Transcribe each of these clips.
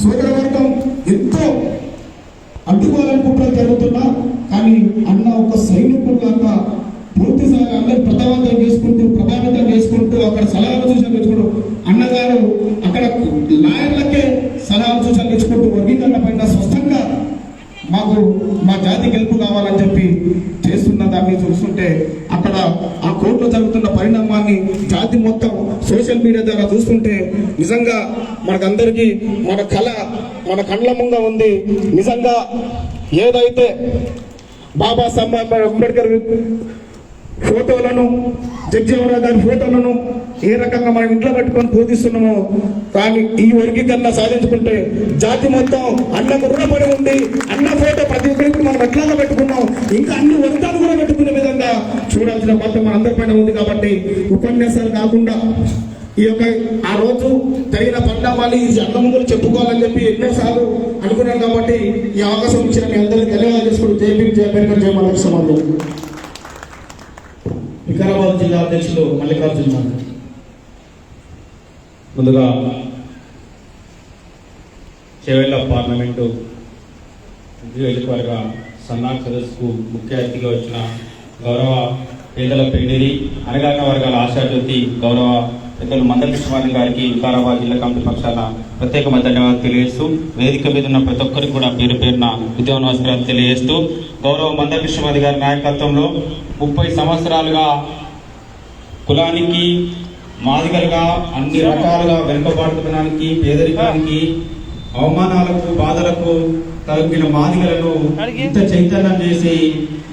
సోదరవర్గం ఎంతో అడ్డుకోవాలనుకుంటారు జరుగుతున్నా కానీ అన్న ఒక సైనికుడు పూర్తి పూర్తిసారి అందరు ప్రభావితం చేసుకుంటూ ప్రభావితం చేసుకుంటూ అక్కడ సలహాలు సూచనలు ఇచ్చుకుంటూ అన్నగారు అక్కడ లాయర్లకే సలహాలు సూచనలు ఇచ్చుకుంటూ వర్గీకరణ పైన స్వస్థంగా మాకు మా జాతి గెలుపు కావాలని చెప్పి చేస్తున్న దాన్ని చూస్తుంటే అక్కడ ఆ కోర్టులో జరుగుతున్న పరిణామాన్ని జాతి మొత్తం సోషల్ మీడియా ద్వారా చూస్తుంటే నిజంగా మనకందరికీ మన కళ మన కండ్ల ముంగ ఉంది. నిజంగా ఏదైతే బాబా సాహెబ్ అంబేద్కర్ ఫోటోలను జగ్జీవరావు గారి ఫోటోలను ఏ రకంగా మనం ఇంట్లో పెట్టుకొని బోధిస్తున్నామో కానీ ఈ వర్గీకరణ సాధించుకుంటే జాతి మొత్తం అన్నకు రుణపడి ఉంది. అన్న ఫోటో ప్రతి ఒక్కరికి మనం ఎట్లాగా పెట్టుకున్నాం? ఇంకా అన్ని వర్గాలు కూడా పెట్టుకునే విధంగా చూడాల్సిన మొత్తం మన అందరిపైన ఉంది కాబట్టి ఉపన్యాసాలు కాకుండా ఈ యొక్క ఆ రోజు తగిన పరిణామాలు ఈ అన్నములు చెప్పుకోవాలని చెప్పి ఎన్నోసార్లు అనుకున్నాం కాబట్టి ఈ అవకాశం ఇచ్చిన మీ అందరికీ ధన్యవాదాలు చేసుకుంటూ జేపీ జయపేట జయ వికారాబాద్ జిల్లా అధ్యక్షులు మల్లికార్జున ముందుగా చేవెళ్ళ పార్లమెంటు నియోజకవర్గ సన్నాహ సదస్సుకు ముఖ్య అతిథిగా వచ్చిన గౌరవ పేదల పెండిరి అనగారిన వర్గాల ఆశాజ్యోతి గౌరవ పెద్దలు మందల కృష్ణవాణి గారికి వికారాబాద్ జిల్లా కమిటీ పక్షాన ప్రత్యేకమైన ధన్యవాదాలు తెలియజేస్తూ వేదిక మీద ఉన్న ప్రతి ఒక్కరికి కూడా పేరు పేరున ఉద్యోగ నమస్కారాలు తెలియజేస్తూ గౌరవ మందల కృష్ణవాణి గారి నాయకత్వంలో ముప్పై సంవత్సరాలుగా కులానికి మాదిగలుగా అన్ని రకాలుగా వెనుకబాటుతనానికి పేదరికానికి అవమానాలకు బాధలకు తగిన మాదిగలను ఇంత చైతన్యం చేసి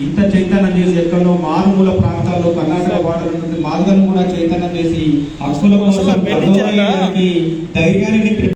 ఇంత చైతన్యం చేసి ఎక్కడో మారుమూల ప్రాంతాల్లో కర్ణాటక వాడలు మాదిగలను కూడా చైతన్యం చేసి హక్కుల కోసం ధైర్యాన్ని